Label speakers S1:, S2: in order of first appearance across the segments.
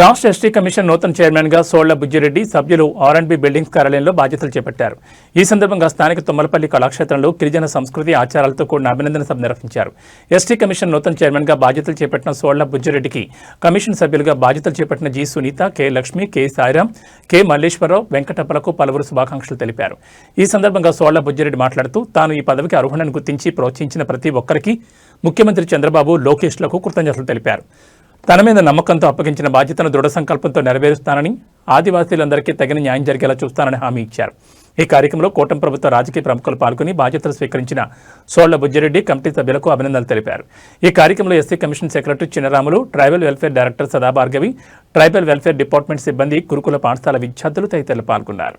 S1: రాష్ట్ర ST commission నూతన చైర్మన్గా సోళ్ళ బుజ్జిరెడ్డి సభ్యులు ఆర్ అండ్ బి బిల్డింగ్స్ కార్యాలయంలో బాధ్యతలు చేపట్టారు. ఈ సందర్భంగా స్థానిక తుమ్మలపల్లి కళాక్షేత్రంలో గిరిజన సంస్కృతి ఆచారాలతో కూడిన అభినందన సభ నిర్వహించారు. ఎస్టీ కమిషన్ నూతన చైర్మన్గా బాధ్యతలు చేపట్టిన సోళ్ళ బుజ్జిరెడ్డికి కమిషన్ సభ్యులుగా బాధ్యతలు చేపట్టిన G Sunitha K Lakshmi K Sairam K Malleswararao వెంకటప్పలకు పలువురు శుభాకాంక్షలు తెలిపారు. ఈ సందర్భంగా సోళ్ళ బుజ్జిరెడ్డి మాట్లాడుతూ తాను ఈ పదవికి అర్హులను గుర్తించి ప్రోత్సహించిన ప్రతి ఒక్కరికి ముఖ్యమంత్రి చంద్రబాబు లోకేష్లకు కృతజ్ఞతలు తెలిపారు. తన మీద నమ్మకంతో అప్పగించిన బాధ్యతను దృఢ సంకల్పంతో నెరవేరుస్తానని ఆదివాసీలందరికీ తగిన న్యాయం జరిగేలా చూస్తానని హామీ ఇచ్చారు. ఈ కార్యక్రమంలో కూటమి ప్రభుత్వ రాజకీయ ప్రముఖులు పాల్గొని బాధ్యతలు స్వీకరించిన సోళ్ళ బుజ్జిరెడ్డి కమిటీ సభ్యులకు అభినందనలు తెలిపారు. ఈ కార్యక్రమంలో SC commission secretary Chinnaramulu tribal welfare director Sadabhargavi tribal welfare department సిబ్బంది గురుకుల పాఠశాల విద్యార్థులు తదితరులు పాల్గొన్నారు.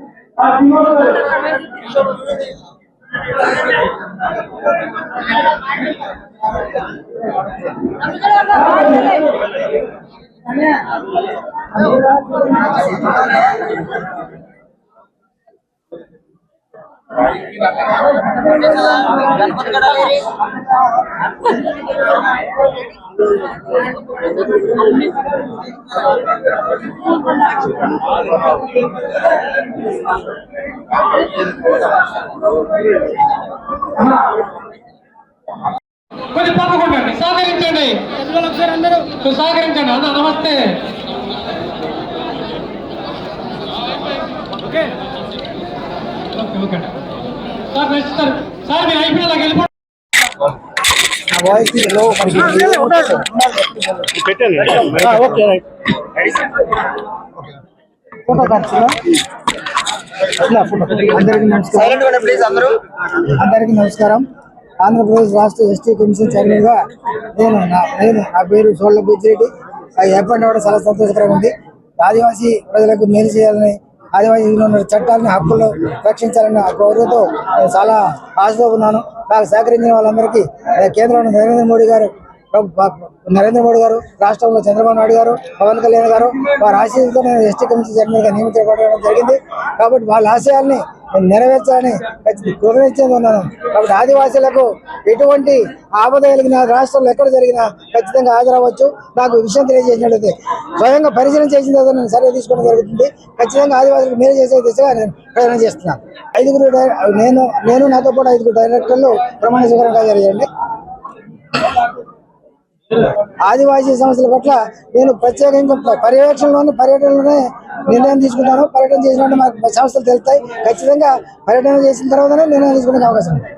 S1: Gracias.
S2: కొంచెం పక్కకుండండి సహకరించండి. సహకరించండి అన్న నమస్తే. Okay. Okay okay. Sir next sir sir మీరు అయిపోయినా వెళ్ళిపో
S3: అందరికీ నమస్కారం. అందరికీ నమస్కారం ఆంధ్రప్రదేశ్ రాష్ట్ర ఎస్టీ కమిషన్ చైర్మన్గా నేను నా నేను నా పేరు సోళ్ళ బుజ్జిరెడ్డి. ఏర్పడిన కూడా చాలా సంతోషకరంగా ఉంది. ఆదివాసీ ప్రజలకు మేలు చేయాలని ఆదివాసీలో ఉన్న చట్టాలని హక్కులు రక్షించాలన్న గౌరవంతో నేను చాలా ఆశతో ఉన్నాను. నాకు సహకరించిన వాళ్ళందరికీ కేంద్రంలో నరేంద్ర మోడీ గారు నరేంద్ర మోడీ గారు రాష్ట్రంలో చంద్రబాబు నాయుడు గారు పవన్ కళ్యాణ్ గారు వారి ఆశయంతో నేను ఎస్టీ కమిషన్ చైర్మన్గా నియమించబడడం జరిగింది. కాబట్టి వాళ్ళ ఆశయాల్ని నెరవేర్చాలని కృతజ్ఞతగా ఉన్నాను కాబట్టి ఆదివాసీలకు ఎటువంటి ఆపద కలిగిన రాష్ట్రంలో ఎక్కడ జరిగినా ఖచ్చితంగా హాజరవ్వచ్చు. నాకు విషయం తెలియజేసినట్లయితే స్వయంగా పరిశీలన చేసిన తర్వాత నేను సర్వే తీసుకోవడం జరుగుతుంది. ఖచ్చితంగా ఆదివాసులకు మేలు చేసే దిశగా నేను ప్రయాణం చేస్తున్నాను. ఐదుగురు నేను నేను నాతో పాటు ఐదుగురు డైరెక్టర్లు ప్రమాణ స్వీకారంగా జరిగాయండి ఆదివాసీ సమస్యల పట్ల నేను ప్రత్యేకంగా పర్యవేక్షణలోనే పర్యటనలోనే నిర్ణయం తీసుకుంటాను. పర్యటన చేసిన మాకు సమస్యలు తెలుస్తాయి. ఖచ్చితంగా పర్యటన చేసిన తర్వాతనే నిర్ణయం తీసుకునే అవకాశం ఉంది.